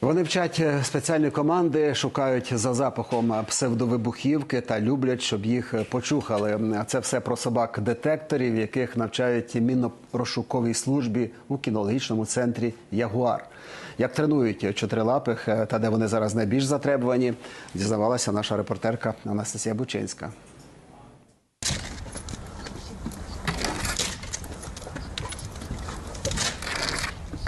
Вони вчать е, спеціальні команди, шукають за запахом псевдовибухівки та люблять, щоб їх почухали. А це все про собак-детекторів, яких навчають мінно-розшуковій службі у кінологічному центрі Ягуар. Як тренують чотирилапих е, та де вони зараз найбільш затребувані, дізнавалася наша репортерка Анастасія Бучинська.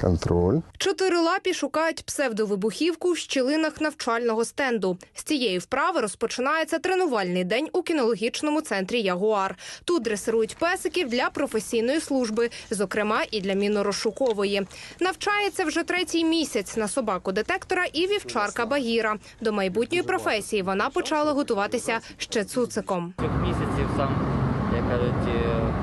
Контроль. Чотирилапі шукають псевдовибухівку в щілинах навчального стенду. З цієї вправи розпочинається тренувальний день у кінологічному центрі Ягуар. Тут дресирують песиків для професійної служби, зокрема і для мінорозшукової. Навчається вже третій місяць на собаку детектора і вівчарка Багіра. До майбутньої професії вона почала готуватися ще цуциком. трьох місяців сам, як кажуть, е,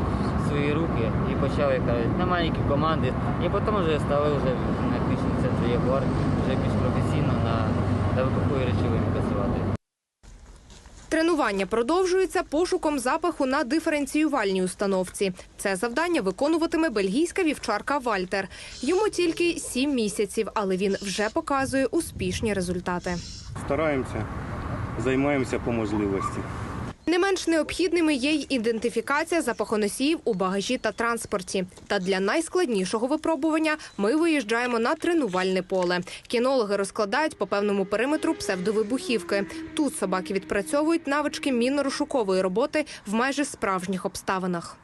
свої руки і почав, як кажуть, на маленькі команди. І потім вже стали вже на клінічному центрі Ягуар вже більш професійно на, на вибухові речовини працювати. Тренування продовжується пошуком запаху на диференціювальній установці. Це завдання виконуватиме бельгійська вівчарка Вальтер. Йому тільки сім місяців, але він вже показує успішні результати. Стараємося, займаємося по можливості. Не менш необхідними є й ідентифікація запахоносіїв у багажі та транспорті. Та для найскладнішого випробування ми виїжджаємо на тренувальне поле. Кінологи розкладають по певному периметру псевдовибухівки. Тут собаки відпрацьовують навички мінно-розшукової роботи в майже справжніх обставинах.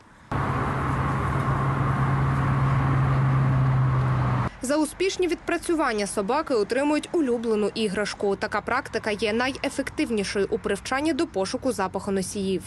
За успішні відпрацювання собаки отримують улюблену іграшку. Така практика є найефективнішою у привчанні до пошуку запахоносіїв.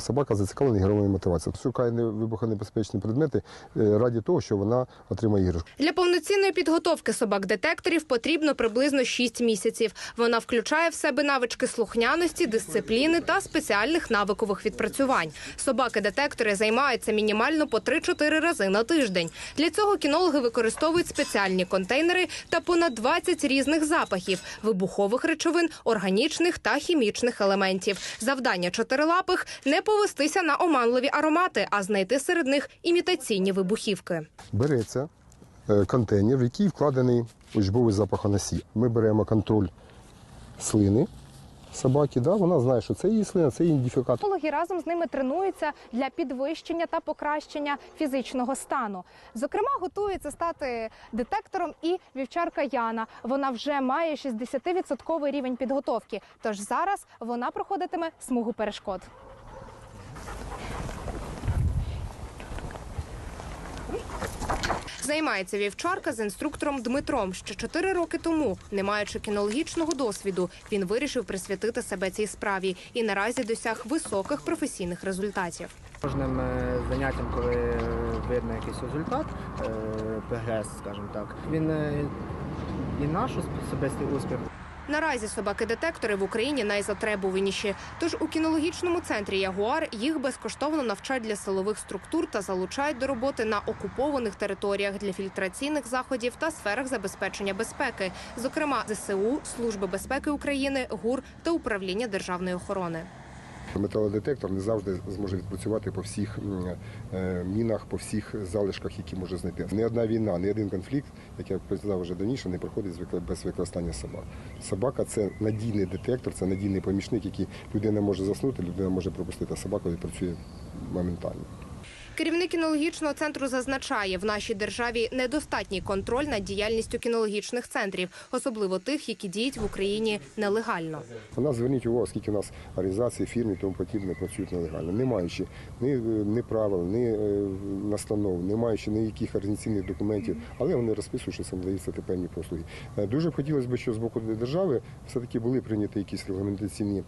Собака зацікавлена ігровою мотивацією. Шукає не- вибухонебезпечні предмети е, раді того, що вона отримає іграшку. Для повноцінної підготовки собак-детекторів потрібно приблизно 6 місяців. Вона включає в себе навички слухняності, дисципліни та спеціальних навикових відпрацювань. Собаки-детектори займаються мінімально по 3-4 рази на тиждень. Для цього кінологи використовують спеціальні контейнери та понад 20 різних запахів вибухових речовин, органічних та хімічних елементів. Завдання чотирилапих не повестися на оманливі аромати, а знайти серед них імітаційні вибухівки. Береться е, контейнер, в який вкладений учбовий запахоносій. Ми беремо контроль слини собаки. Да? Вона знає, що це її слина, це її ідентифікатор. Психологи разом з ними тренуються для підвищення та покращення фізичного стану. Зокрема, готується стати детектором і вівчарка Яна. Вона вже має 60% рівень підготовки. Тож зараз вона проходитиме смугу перешкод. Займається вівчарка з інструктором Дмитром. Ще чотири роки тому, не маючи кінологічного досвіду, він вирішив присвятити себе цій справі і наразі досяг високих професійних результатів. Кожним е, заняттям, коли е, видно якийсь результат, е, прогрес, скажімо так, він і наш особистий успіх. Наразі собаки-детектори в Україні найзатребуваніші. Тож у кінологічному центрі Ягуар їх безкоштовно навчають для силових структур та залучають до роботи на окупованих територіях для фільтраційних заходів та сферах забезпечення безпеки, зокрема ЗСУ, Служби безпеки України, ГУР та управління державної охорони. Металодетектор не завжди зможе відпрацювати по всіх е, мінах, по всіх залишках, які може знайти. Ні одна війна, ні один конфлікт, як я казав вже раніше, не проходить без використання собак. Собака це надійний детектор, це надійний помічник, який людина може заснути, людина може пропустити, а собака відпрацює моментально. Керівник кінологічного центру зазначає, в нашій державі недостатній контроль над діяльністю кінологічних центрів, особливо тих, які діють в Україні нелегально. У нас зверніть увагу, скільки у нас організацій, фірм і тому подібне працюють нелегально, не маючи ні, е, ні правил, ні е, настанов, не маючи ніяких організаційних документів, але вони розписують, що це надаються певні послуги. Е, Дуже хотілося б, що з боку держави все-таки були прийняті якісь регламентаційні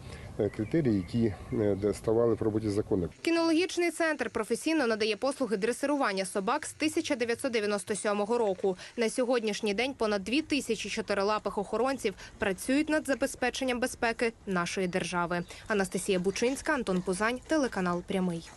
критерії, які е, ставали в роботі закону. Кінологічний центр професійно надає послуги дресирування собак з 1997 року. На сьогоднішній день понад дві тисячі чотирилапих охоронців працюють над забезпеченням безпеки нашої держави. Анастасія Бучинська, Антон Пузань, телеканал Прямий.